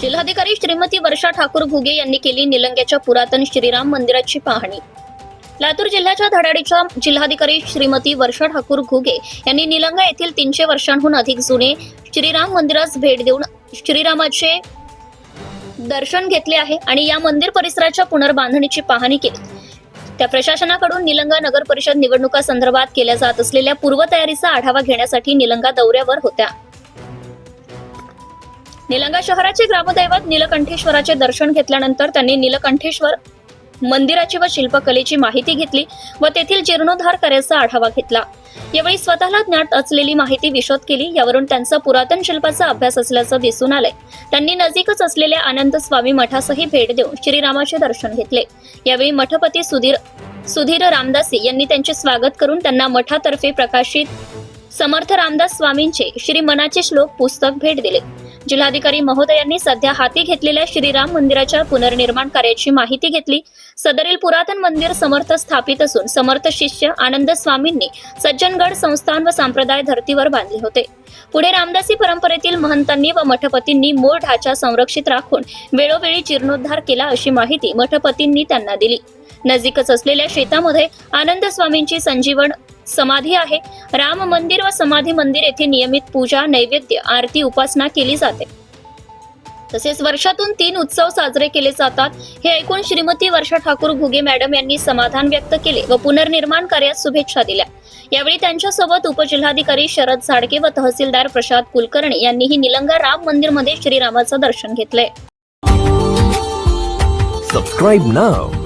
जिल्हाधिकारी श्रीमती वर्षा ठाकूर घुगे यांनी केली निलंग्याच्या पुरातन श्रीराम मंदिराची पाहणी. लातूर जिल्ह्याच्या धडाडीच्या जिल्हाधिकारी श्रीमती वर्षा ठाकूर घुगे यांनी निलंगा येथील तीनशे वर्षांहून अधिक जुने श्रीराम मंदिरास भेट देऊन श्रीरामाचे दर्शन घेतले आहे आणि या मंदिर परिसराच्या पुनर्बांधणीची पाहणी केली. त्या प्रशासनाकडून निलंगा नगर परिषद निवडणुका संदर्भात केल्या जात असलेल्या पूर्वतयारीचा आढावा घेण्यासाठी निलंगा दौऱ्यावर होत्या. निलंगा शहराचे ग्रामदैवत नीलकंठेश्वराचे दर्शन घेतल्यानंतर त्यांनी नीलकंठेश्वर मंदिराची व शिल्पकलेची माहिती घेतली व तेथील जीर्णोद्धार कार्याचा आढावा घेतला. यावेळी स्वतःला ज्ञात असलेली माहिती विशद केली. यावरून त्यांचा पुरातन शिल्पाचा अभ्यास असल्याचं दिसून आलंय. त्यांनी नजीकच असलेल्या आनंद स्वामी मठासही भेट देऊन श्रीरामाचे दर्शन घेतले. यावेळी मठपती सुधीर सुधीर रामदासी यांनी त्यांचे स्वागत करून त्यांना मठातर्फे प्रकाशित समर्थ रामदास स्वामींचे श्री मनाचे श्लोक पुस्तक भेट दिले. जिल्हाधिकारी महोदयांनी सध्या हाती घेतलेल्या श्रीराम मंदिराच्या पुनर्निर्माण कार्याची माहिती घेतली. सदरील पुरातन मंदिर समर्थ स्थापित असून समर्थ शिष्य आनंद स्वामींनी सज्जनगड संस्थान व संप्रदाय धर्तीवर बांधले होते. पुढे रामदासी परंपरेतील महंतांनी व मठपतींनी मूळ ढाचा संरक्षित राखून वेळोवेळी जीर्णोद्धार केला अशी माहिती मठपतींनी त्यांना दिली. नजीकच असलेल्या शेतामध्ये आनंद स्वामींची संजीवन समाधी आहे. राम मंदिर व समाधी मंदिर येथे नियमित पूजा नैवेद्य आरती उपासना केली जाते. तसेच वर्षातून तीन उत्सव साजरे केले जातात. हे ऐकून श्रीमती वर्षा ठाकूर घुगे मॅडम यांनी समाधान व्यक्त केले व पुनर्निर्माण कार्यात शुभेच्छा दिल्या. यावेळी त्यांच्यासोबत उपजिल्हाधिकारी शरद झाडके व तहसीलदार प्रसाद कुलकर्णी यांनीही निलंगा राम मंदिरमध्ये श्रीरामाचं दर्शन घेतलंय. Subscribe now